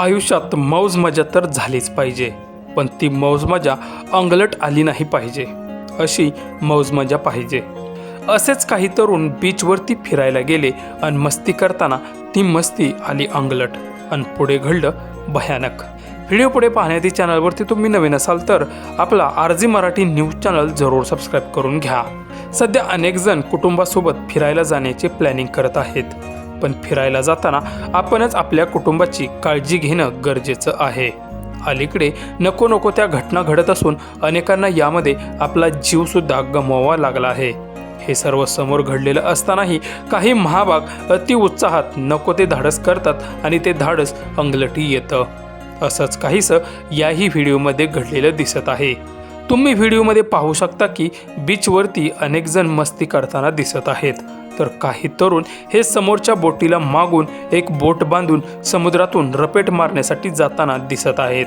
आयुष्यात मौज मजा तर झालीच पाहिजे पण ती मौज मजा अंगलट आली नाही पाहिजे अशी मौज मजा पाहिजे. असेच काही तरुण बीचवरती फिरायला गेले आणि मस्ती करताना ती मस्ती आली अंगलट आणि पुढे घडलं भयानक. व्हिडिओ पुढे पाहण्याआधी चॅनलवरती तुम्ही नवीन असाल तर आपला आरजी मराठी न्यूज चॅनल जरूर सबस्क्राईब करून घ्या. सध्या अनेक जण कुटुंबासोबत फिरायला जाण्याचे प्लॅनिंग करत आहेत. पण फिरायला जाताना आपणच आपल्या कुटुंबाची काळजी घेणं गरजेचं आहे. अलीकडे नको नको त्या घटना घडत असून अनेकांना यामध्ये आपला जीवसुद्धा गमवावा लागला आहे. हे सर्व समोर घडलेलं असतानाही काही महाभाग अति उत्साहात नको ते धाडस करतात आणि ते धाडस अंगलटी येतं. असंच काहीसं याही व्हिडिओमध्ये घडलेलं दिसत आहे. तुम्ही व्हिडिओमध्ये पाहू शकता की बीचवरती अनेक जण मस्ती करताना दिसत आहेत. तर काही तरुण हे समोरच्या बोटीला मागून एक बोट बांधून समुद्रातून रपेट मारण्यासाठी जाताना दिसत आहेत.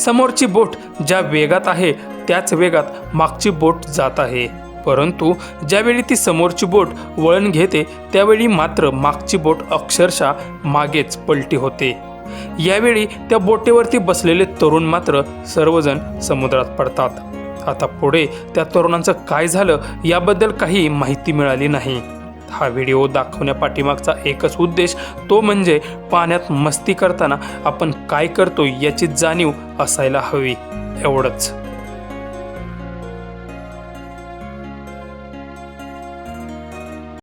समोरची बोट ज्या वेगात आहे त्याच वेगात मागची बोट जात आहे. परंतु ज्यावेळी ती समोरची बोट वळण घेते त्यावेळी मात्र मागची बोट अक्षरशः मागेच पलटी होते. यावेळी त्या बोटेवरती बसलेले तरुण मात्र सर्वजण समुद्रात पडतात. आता पुढे त्या तरुणांचं काय झालं याबद्दल काही माहिती मिळाली नाही. हा व्हिडिओ दाखवण्या पाठीमागचा एकच उद्देश तो म्हणजे पाण्यात मस्ती करताना आपण काय करतो याची जाणीव असायला हवी. एवढंच.